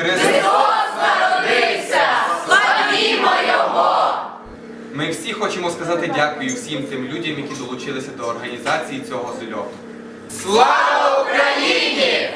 Христос народився! Славімо Його! Ми всі хочемо сказати дякую всім тим людям, які долучилися до організації цього зельоту. Слава Україні!